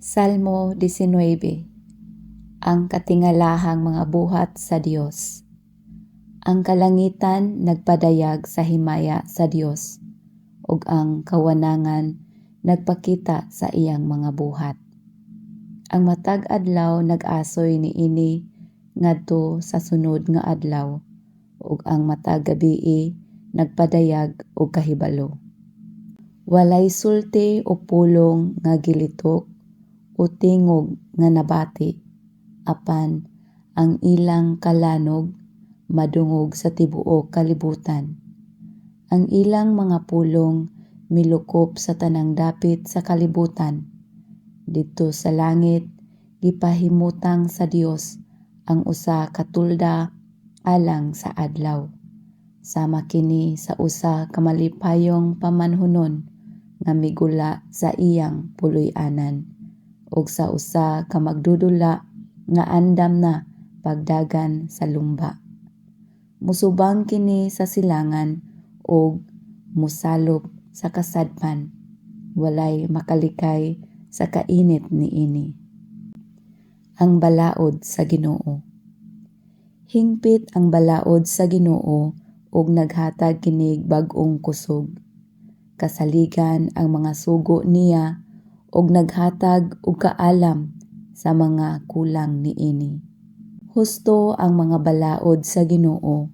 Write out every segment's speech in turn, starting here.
Salmo 19 Ang katingalahang mga buhat sa Dios Ang kalangitan nagpadayag sa himaya sa Dios ug ang kawanangan nagpakita sa iyang mga buhat. Ang matag adlaw nag-asoy niini ngadto sa sunod nga adlaw ug ang matag gabii nagpadayag og kahibalo. Walay sulti o pulong nga gilitok o tingog nga nabati apan ang ilang kalanog madungog sa tibuok kalibutan. Ang ilang mga pulong milukop sa tanang dapit sa kalibutan. Dito sa langit gipahimutang sa Dios ang usa ka tulda alang sa adlaw. Sama kini sa usa ka malipayong pamanhunon nga migula sa iyang puloy-anan ug sa usa ka magdudula nga andam na pagdagan sa lumba. Musubang kini sa silangan ug musalop sa kasadpan. Walay makalikay sa kainit niini. Ang balaod sa Ginoo. Hingpit ang balaod sa Ginoo ug naghatag kinig bag-ong kusog. Kasaligan ang mga sugo niya ug naghatag og kaalam sa mga kulang niini. Husto ang mga balaod sa Ginoo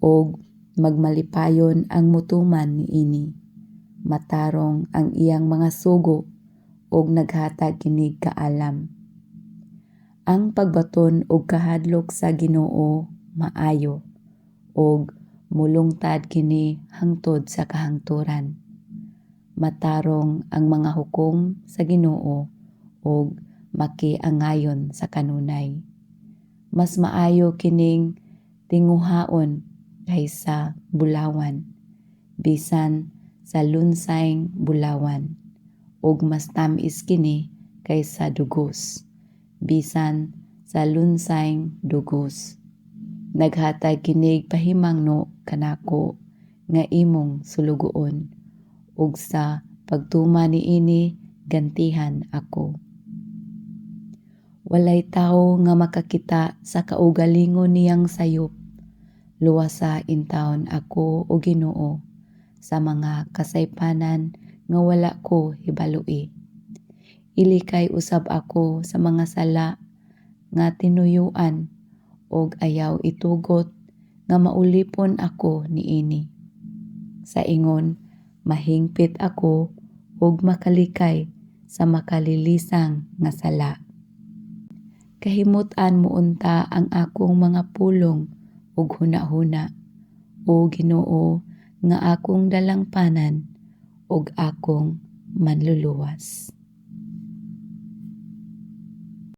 ug magmalipayon ang mutuman niini. Matarong ang iyang mga sugo ug naghatag kinig kaalam. Ang pagbaton og kahadlok sa Ginoo maayo ug mulungtad kini hangtod sa kahangturan matarong ang mga hukom sa Ginoo ug makiangayon sa kanunay. Mas maayo kining tinguhaon kaysa bulawan bisan sa lunsayng bulawan ug mas tamis kini kaysa dugos bisan sa lunsayng dugos. Naghatag kinig pahimangno kanako nga imong sulugoon ug sa pagtuma niini gantihan ako. Walay tawo nga makakita sa kaugalingon niyang sayop. Luwasa intawon ako o Ginoo sa mga kasaypanan nga wala ko hibalui. Ilikay usab ako sa mga sala nga tinuyuan og ayaw itugot nga maulipon ako niini. Sa ingon, mahingpit ako ug makalikay sa makalilisang nga sala. Kahimut-an mo unta ang akong mga pulong ug hunahuna o Ginoo nga akong dalangpanan ug akong manluluwas.